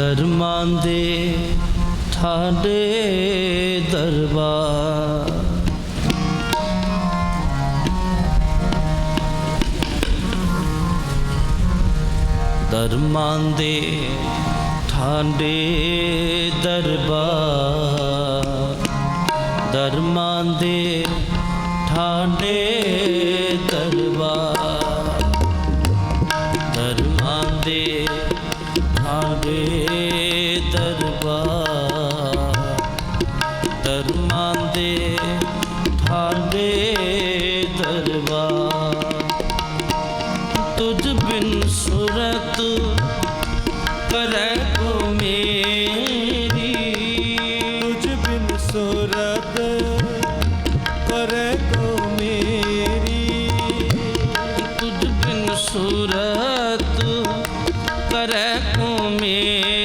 ਦਰਮਾਂ ਦੇ ਠਾਡੇ ਦਰਬਾਰ। ਧਰਮਾਂ ਦੇ ਠਾਡੇ ਦਰਬਾਰ। ਦਰਮਾਂ ਦੇ ਠਾਡੇ ਦਰਬਾਰ। ਦਰਮਾਂ ਦੇ ਠਾਡੇ ਦਰਬਾਰ ਦਰਮਾਂ ਦੇ ਠਾਡੇ ਦਰਬਾਰ। ਤੁਝ ਬਿਨ ਸੁਰਤ ਕਰੈ ਕੋ ਮੇਰੀ। ਤੁਝ ਬਿਨ ਸੁਰਤ ਕਰੇ ਕੋ ਮੇਰੀ। ਤੁਝ ਬਿਨ ਸੁਰਤ ਕਰੈ ਕੋ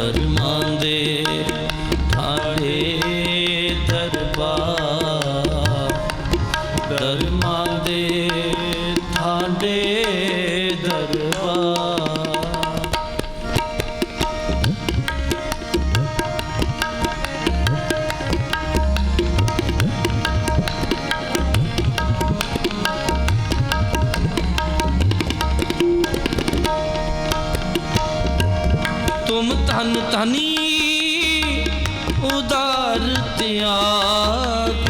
ਦਰਮਾਂ ਧਨ ਧਨੀ ਉਦਾਰ ਤਿਆਗੀ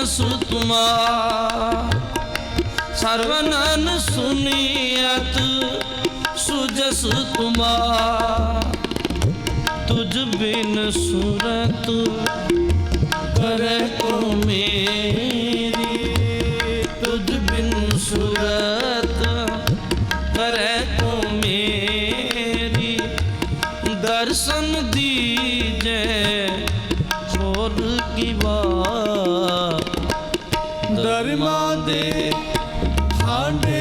ਸੁਜਸ ਤੁਮਾ ਸਰਵਨਨ ਸੁਨੀਅਤ ਸੁਜਸ ਤੁਮਾ ਤੁਜ ਬਿਨ ਸੁਰਤ ਕਰੈ ਕੋ ਮੇਰੀ। ਤੁਝ ਬਿਨ ਸੁਰਤ ਦਰਮਾਂ ਦੇ ਠਾਡੇ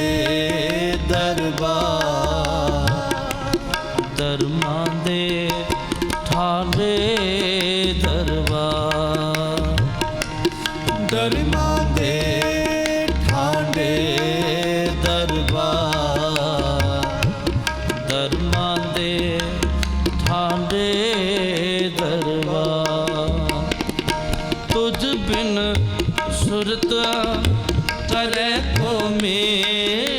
ਸੁਰਤ ਕਰੈ ਕੋ ਮੇਰੀ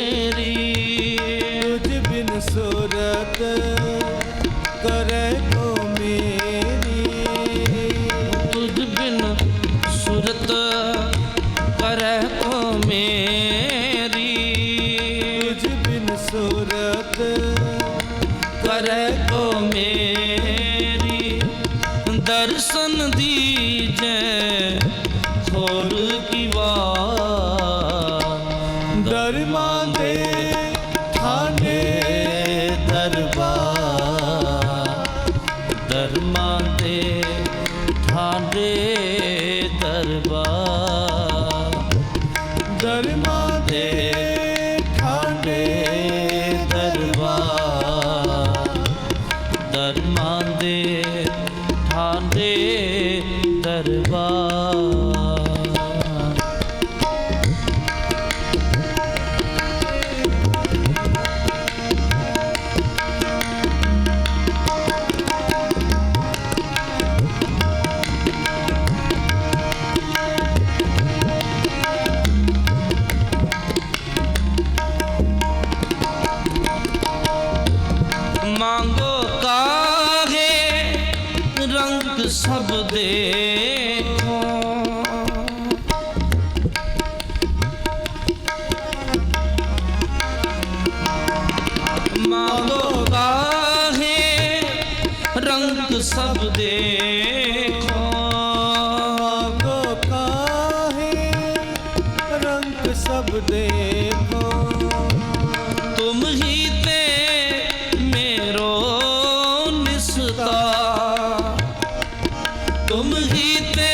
ਮਾਲੋ ਦਾਹੇ ਰੰਗ ਸਭ ਦੇਖੋ ਮਾਲੋ ਰੰਗ ਸਭ ਦੇਖੋ ਤੁਮ ਹੀ ਤੇ ਮੇਰੋ ਨਿਸਤਾ ਤੁਮ ਹੀ ਤੇ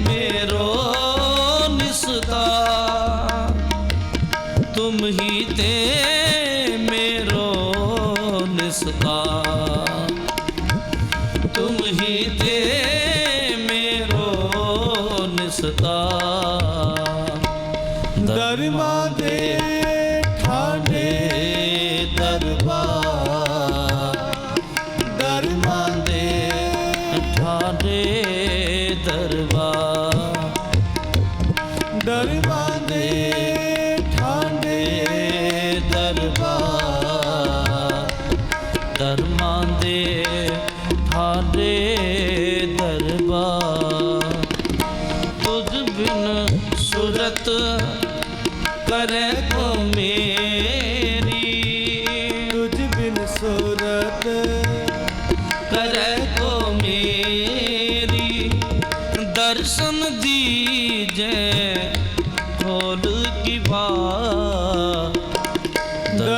ਮੇਰੋ ਨਿਸਤਾ ਤੁਮ ਹੀ ਤੇ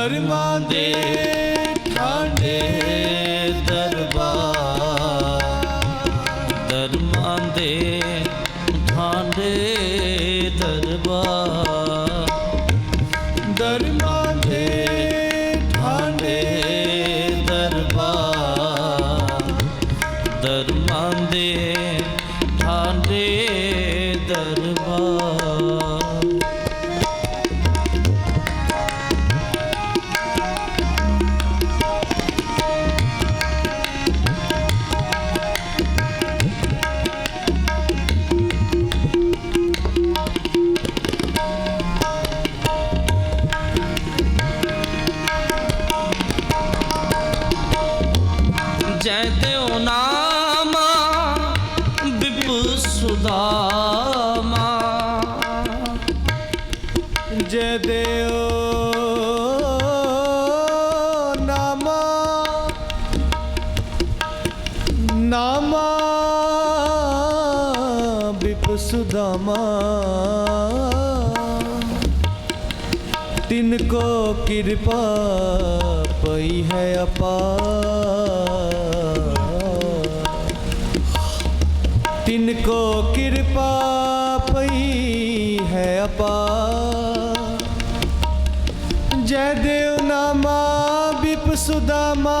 ਸ਼ਰਮਾਂਦੇ ਸੁਦਾਮਾ। ਤਿਨ ਕੋ ਕਿਰਪਾ ਪਈ ਹੈ ਅਪਾਰ ਤਿਨ ਕੋ ਕਿਰਪਾ ਪਈ ਹੈ ਅਪਾਰ ਜੈ ਦੇਵ ਨਾਮਾ ਬਿਪ ਸੁਦਾਮਾ।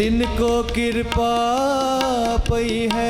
तिनको कृपा पई है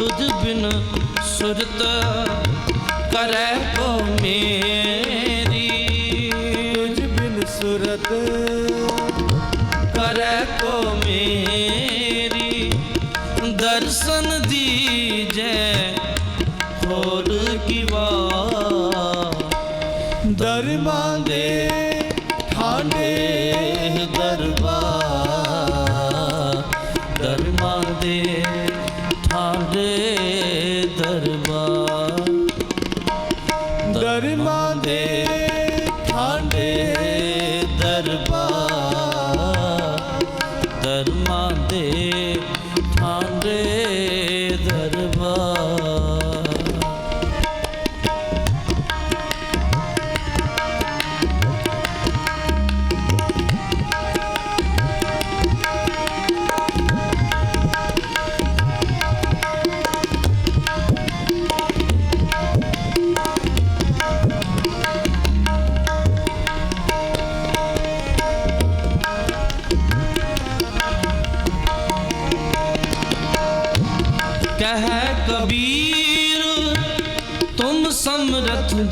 ਤੁਧ ਬਿਨ ਸੁਰਤ ਕਰੈ ਕੋ ਮੇ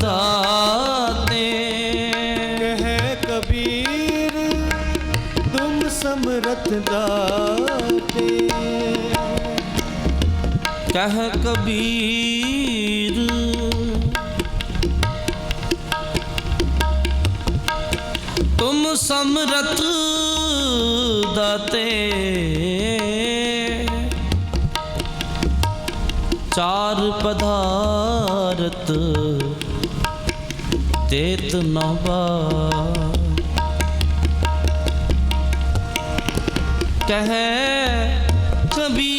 दाते कह कबीर तुम समरत दाते कह कबीर तुम समरत दाते चार पदारत ਤੇਤ ਨਵਾ ਕਹੇ ਕਬੀ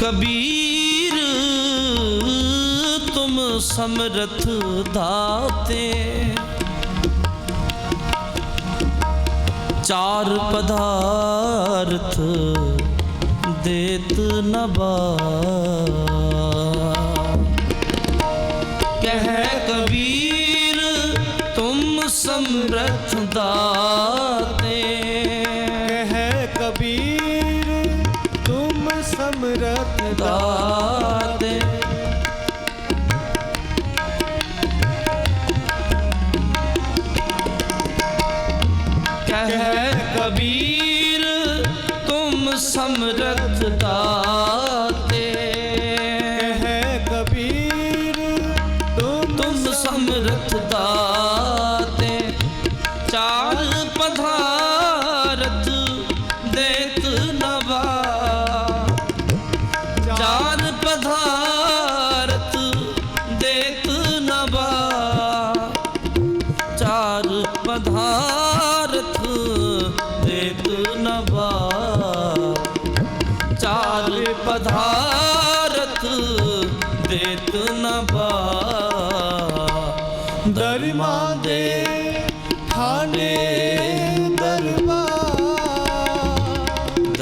ਕਬੀਰ ਤੁਮ ਸਮਰਥ ਦਾਤੇ ਚਾਰ ਪਦਾਰਥ देत नबा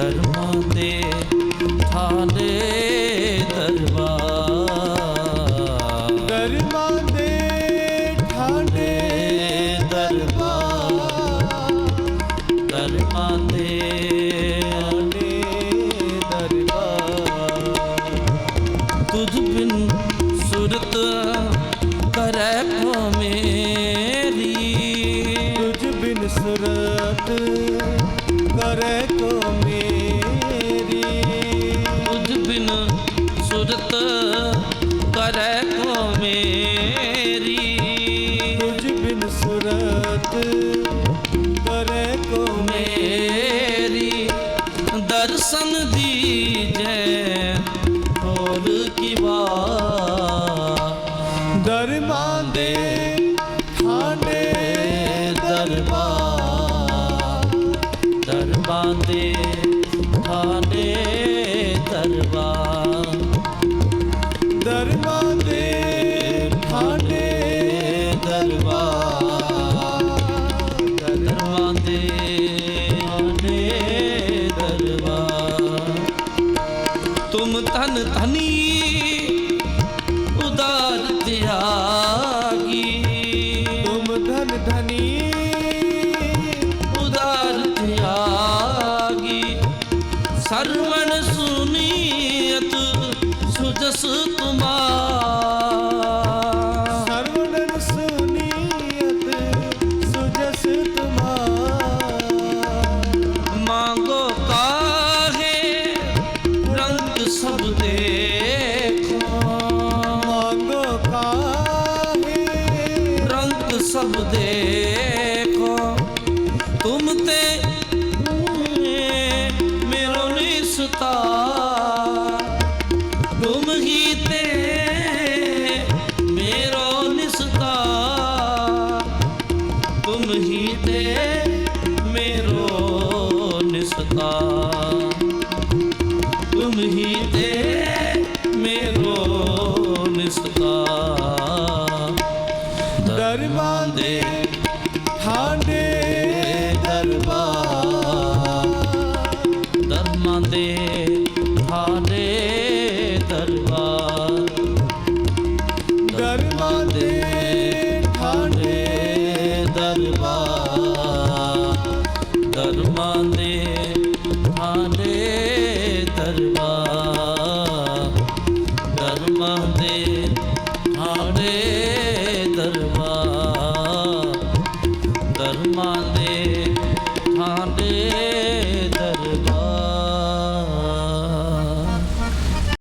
ਕਰਮਾਂ ਦੇ ਥਾਲੇ ਜਸ ਦਰਬਾਰ